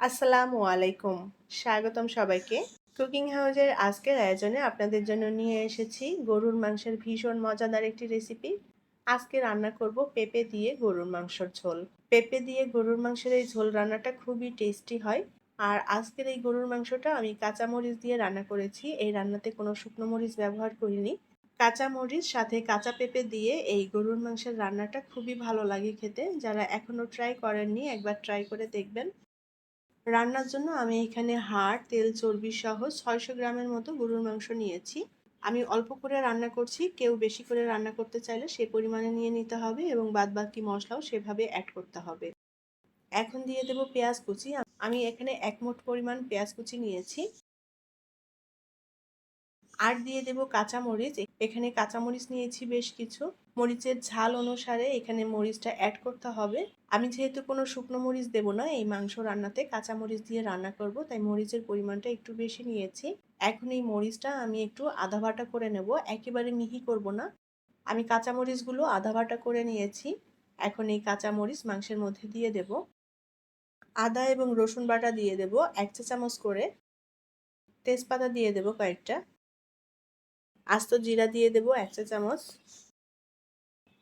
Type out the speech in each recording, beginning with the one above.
আসসালামু আলাইকুম। স্বাগতম সবাইকে। কুকিং হাউসের আজকের আয়োজনে আপনাদের জন্য নিয়ে এসেছি গরুর মাংসের ভীষণ মজাদার একটি রেসিপি আজকে রান্না করব পেঁপে দিয়ে গরুর মাংসর ঝোল। পেঁপে দিয়ে গরুর মাংসের এই ঝোল রান্নাটা খুবই টেস্টি হয়। আর আজকের এই গরুর মাংসটা আমি কাঁচা মরিচ দিয়ে রান্না করেছি। এই রান্নাতে কোনো শুকনো মরিচ ব্যবহার করিনি। কাঁচা মরিচ সাথে কাঁচা পেঁপে দিয়ে এই গরুর মাংসের রান্নাটা খুবই ভালো লাগে খেতে। যারা এখনও ট্রাই করেননি, একবার ট্রাই করে দেখবেন। রান্নার জন্য আমি এখানে হাড়, তেল, চর্বি সহ ছয়শো গ্রামের মতো গরুর মাংস নিয়েছি। আমি অল্প করে রান্না করছি, কেউ বেশি করে রান্না করতে চাইলে সে পরিমাণে নিয়ে নিতে হবে এবং বাদ বাকি মশলাও সেভাবে অ্যাড করতে হবে। এখন দিয়ে দেব পেঁয়াজ কুচি। আমি এখানে এক মোট পরিমাণ পেঁয়াজ কুচি নিয়েছি। আর দিয়ে দেব কাঁচামরিচ। এখানে কাঁচামরিচ নিয়েছি বেশ কিছু। মরিচের ঝাল অনুসারে এখানে মরিচটা অ্যাড করতে হবে। আমি যেহেতু কোনো শুকনো মরিচ দেবো না, এই মাংস রান্নাতে কাঁচামরিচ দিয়ে রান্না করব, তাই মরিচের পরিমাণটা একটু বেশি নিয়েছি। এখন এই মরিচটা আমি একটু আধা ভাটা করে নেব। একেবারে মিহি করব না। আমি কাঁচামরিচগুলো আধা ভাটা করে নিয়েছি। এখন এই কাঁচামরিচ মাংসের মধ্যে দিয়ে দেব। আদা এবং রসুন বাটা দিয়ে দেব, এক চা চামচ করে। তেজপাতা দিয়ে দেব কয়েকটা। আস্ত জিরা দিয়ে দেব এক চা চামচ।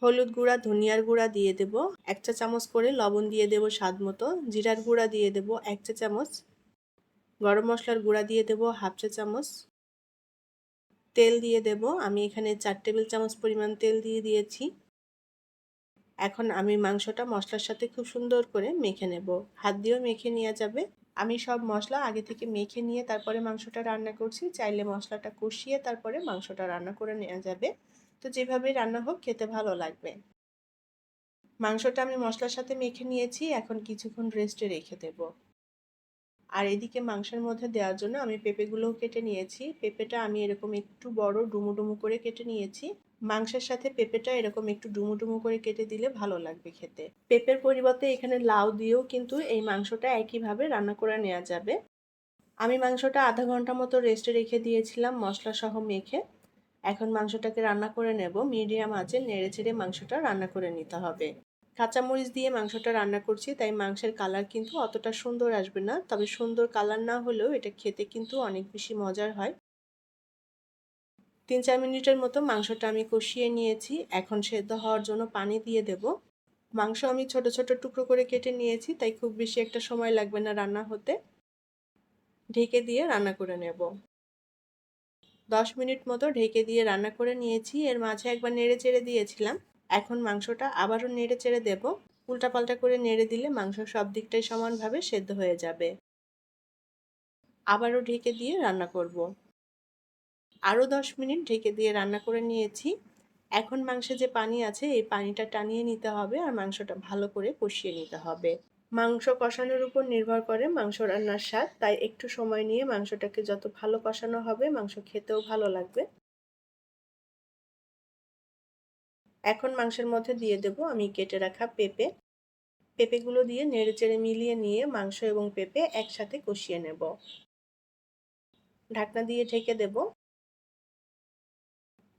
হলুদ গুঁড়া, ধনিয়ার গুঁড়া দিয়ে দেব এক চা চামচ করে। লবণ দিয়ে দেব স্বাদ মতো। জিরার গুঁড়া দিয়ে দেব এক চা চামচ। গরম মশলার গুঁড়া দিয়ে দেব হাফ চা চামচ। তেল দিয়ে দেব। আমি এখানে চার টেবিল চামচ পরিমাণ তেল দিয়ে দিয়েছি। এখন আমি মাংসটা মশলার সাথে খুব সুন্দর করে মেখে নেব। হাত দিয়েও মেখে নেওয়া যাবে। আমি সব মশলা আগে থেকে মেখে নিয়ে তারপরে মাংসটা রান্না করছি। চাইলে মশলাটা কষিয়ে তারপরে মাংসটা রান্না করে নেওয়া যাবে। তো যেভাবে রান্না হোক, খেতে ভালো লাগবে। মাংসটা আমি মশলার সাথে মেখে নিয়েছি, এখন কিছুক্ষণ রেস্টে রেখে দেব। আর এদিকে মাংসের মধ্যে দেওয়ার জন্য আমি পেঁপেগুলোও কেটে নিয়েছি। পেঁপেটা আমি এরকম একটু বড় ডুমু ডুমু করে কেটে নিয়েছি। মাংসের সাথে পেঁপেটা এরকম একটু ডুমু ডুমু করে কেটে দিলে ভালো লাগবে খেতে। পেঁপের পরিবর্তে এখানে লাউ দিয়েও কিন্তু এই মাংসটা একইভাবে রান্না করে নেওয়া যাবে। আমি মাংসটা আধা ঘণ্টা মতো রেস্টে রেখে দিয়েছিলাম মশলা সহ মেখে। এখন মাংসটাকে রান্না করে নেব। মিডিয়াম আঁচে নেড়ে চেড়ে মাংসটা রান্না করে নিতে হবে। কাঁচামরিচ দিয়ে মাংসটা রান্না করছি, তাই মাংসের কালার কিন্তু অতটা সুন্দর আসবে না। তবে সুন্দর কালার না হলেও এটা খেতে কিন্তু অনেক বেশি মজার হয়। তিন চার মিনিটের মতো মাংসটা আমি কষিয়ে নিয়েছি। এখন সেদ্ধ হওয়ার জন্য পানি দিয়ে দেব। মাংস আমি ছোট ছোট টুকরো করে কেটে নিয়েছি, তাই খুব বেশি একটা সময় লাগবে না রান্না হতে। ঢেকে দিয়ে রান্না করে নেব। দশ মিনিট মতো ঢেকে দিয়ে রান্না করে নিয়েছি। এর মাঝে একবার নেড়ে চেড়ে দিয়েছিলাম। এখন মাংসটা আবারও নেড়ে চেড়ে দেব। উল্টাপাল্টা করে নেড়ে দিলে মাংস সব দিকটাই সমানভাবে সেদ্ধ হয়ে যাবে। আবারও ঢেকে দিয়ে রান্না করব। আরও দশ মিনিট ঢেকে দিয়ে রান্না করে নিয়েছি। এখন মাংসে যে পানি আছে, এই পানিটা টানিয়ে নিতে হবে আর মাংসটা ভালো করে কষিয়ে নিতে হবে। মাংস কষানোর উপর নির্ভর করে মাংস রান্নার স্বাদ, তাই একটু সময় নিয়ে মাংসটাকে যত ভালো কষানো হবে, মাংস খেতেও ভালো লাগবে। এখন মাংসের মধ্যে দিয়ে দেব আমি কেটে রাখা পেঁপে। পেঁপেগুলো দিয়ে নেড়ে চেড়ে মিলিয়ে নিয়ে মাংস এবং পেঁপে একসাথে কষিয়ে নেব। ঢাকনা দিয়ে ঢেকে দেব।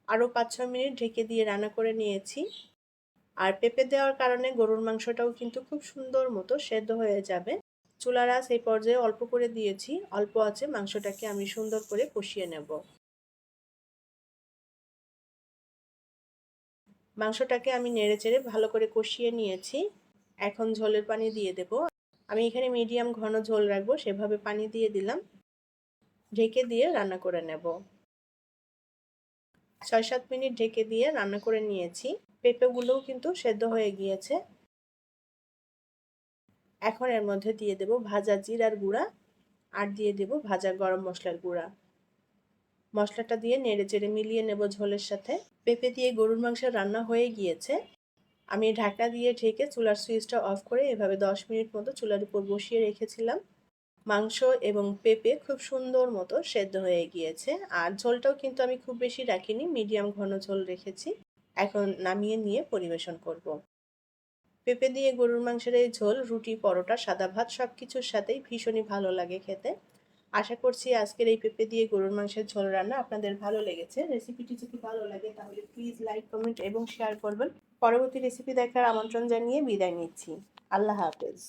আরও পাঁচ ছ মিনিট ঢেকে দিয়ে রান্না করে নিয়েছি। আর পেঁপে দেওয়ার কারণে গরুর মাংসটাও কিন্তু খুব সুন্দর মতো সেদ্ধ হয়ে যাবে। চুলার আঁচ এই পর্যায়ে অল্প করে দিয়েছি। অল্প আছে মাংসটাকে আমি সুন্দর করে কষিয়ে নেব। মাংসটাকে আমি নেড়ে চেড়ে ভালো করে কষিয়ে নিয়েছি। এখন ঝোলের পানি দিয়ে দেব। আমি এখানে মিডিয়াম ঘন ঝোল রাখব, সেভাবে পানি দিয়ে দিলাম। ঢেকে দিয়ে রান্না করে নেব। ছয় সাত মিনিট ঢেকে দিয়ে রান্না করে নিয়েছি। পেঁপেগুলোও কিন্তু সেদ্ধ হয়ে গিয়েছে। এখন এর মধ্যে দিয়ে দেব ভাজা জিরার গুঁড়া আর দিয়ে দেব ভাজা গরম মশলার গুঁড়া। মশলাটা দিয়ে নেড়ে চেড়ে মিলিয়ে নেব ঝোলের সাথে। পেঁপে দিয়ে গরুর মাংস রান্না হয়ে গিয়েছে। আমি ঢাকা দিয়ে ঢেকে চুলার সুইচটা অফ করে এভাবে দশ মিনিট মতো চুলার উপর বসিয়ে রেখেছিলাম। মাংস এবং পেঁপে খুব সুন্দর মতো সেদ্ধ হয়ে গিয়েছে। আর ঝোলটাও কিন্তু আমি খুব বেশি রাখিনি, মিডিয়াম ঘন ঝোল রেখেছি। এখন নামিয়ে নিয়ে পরিবেশন করব। পেঁপে দিয়ে গরুর মাংসের এই ঝোল, রুটি, পরোটা, সাদা ভাত সব কিছুর সাথেই ভীষণই ভালো লাগে খেতে। আশা করছি আজকের এই পেঁপে দিয়ে গরুর মাংসের ঝোল রান্না আপনাদের ভালো লেগেছে। রেসিপিটি যদি ভালো লাগে তাহলে প্লিজ লাইক, কমেন্ট এবং শেয়ার করবেন। পরবর্তী রেসিপি দেখার আমন্ত্রণ জানিয়ে বিদায় নিচ্ছি। আল্লাহ হাফেজ।